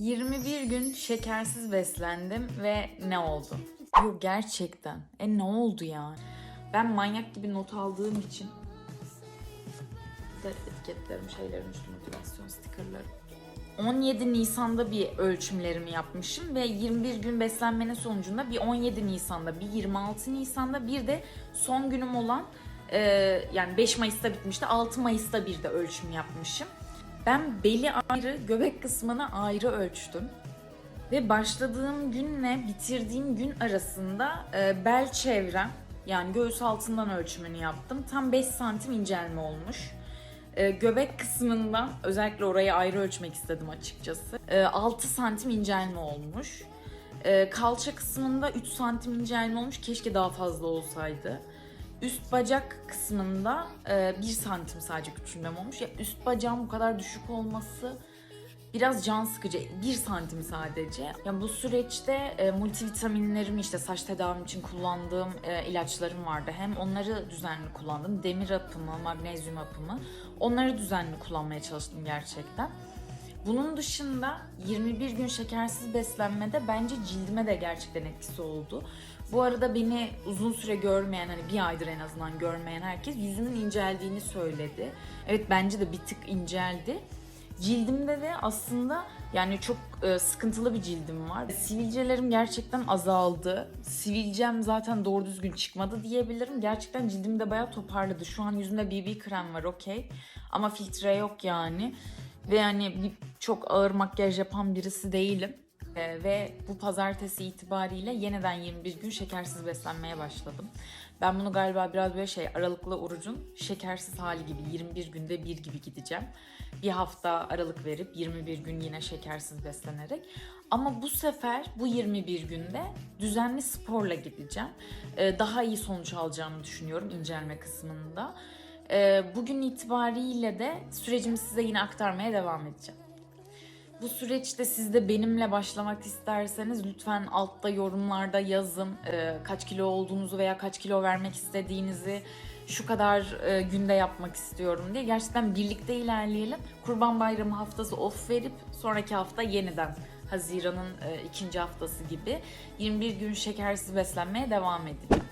21 gün şekersiz beslendim ve ne oldu? Yok gerçekten. E ne oldu ya? Ben manyak gibi not aldığım için etiketlerim, şeylerim, üstü motivasyon stikerlerim. 17 Nisan'da bir ölçümlerimi yapmışım ve 21 gün beslenmenin sonucunda bir 17 Nisan'da, bir 26 Nisan'da bir de son günüm olan e, yani 5 Mayıs'ta bitmişti. 6 Mayıs'ta bir de ölçüm yapmışım. Ben beli ayrı, göbek kısmını ayrı ölçtüm. Ve başladığım günle bitirdiğim gün arasında e, bel çevrem yani göğüs altından ölçümünü yaptım. Tam 5 santim incelme olmuş. E, göbek kısmından özellikle orayı ayrı ölçmek istedim açıkçası. E, 6 santim incelme olmuş. E, kalça kısmında 3 santim incelme olmuş. Keşke daha fazla olsaydı. Üst bacak kısmında e, 1 santim sadece küçülmem olmuş. Ya üst bacağım bu kadar düşük olması biraz can sıkıcı. 1 santim sadece. Yani bu süreçte e, multivitaminlerimi işte saç tedavim için kullandığım e, ilaçlarım vardı. Hem onları düzenli kullandım. Demir hapımı, magnezyum hapımı. Onları düzenli kullanmaya çalıştım gerçekten. Bunun dışında 21 gün şekersiz beslenmede bence cildime de gerçekten etkisi oldu. Bu arada beni uzun süre görmeyen hani bir aydır en azından görmeyen herkes yüzümün inceldiğini söyledi. Evet bence de bir tık inceldi. Cildimde de aslında yani çok e, sıkıntılı bir cildim var. Sivilcelerim gerçekten azaldı. Sivilcem zaten doğru düzgün çıkmadı diyebilirim. Gerçekten cildim de bayağı toparladı. Şu an yüzümde BB krem var okey. Ama filtre yok yani. Ve bir- çok ağır makyaj yapan birisi değilim. E, ve bu pazartesi itibariyle yeniden 21 gün şekersiz beslenmeye başladım. Ben bunu galiba biraz böyle şey aralıklı orucun şekersiz hali gibi 21 günde bir gibi gideceğim. Bir hafta aralık verip 21 gün yine şekersiz beslenerek. Ama bu sefer bu 21 günde düzenli sporla gideceğim. E, daha iyi sonuç alacağımı düşünüyorum incelme kısmında. E, bugün itibariyle de sürecimi size yine aktarmaya devam edeceğim. Bu süreçte siz de benimle başlamak isterseniz lütfen altta yorumlarda yazın Ee, kaç kilo olduğunuzu veya kaç kilo vermek istediğinizi şu kadar e, günde yapmak istiyorum diye. Gerçekten birlikte ilerleyelim. Kurban Bayramı haftası off verip sonraki hafta yeniden Haziran'ın e, ikinci haftası gibi 21 gün şekersiz beslenmeye devam edin.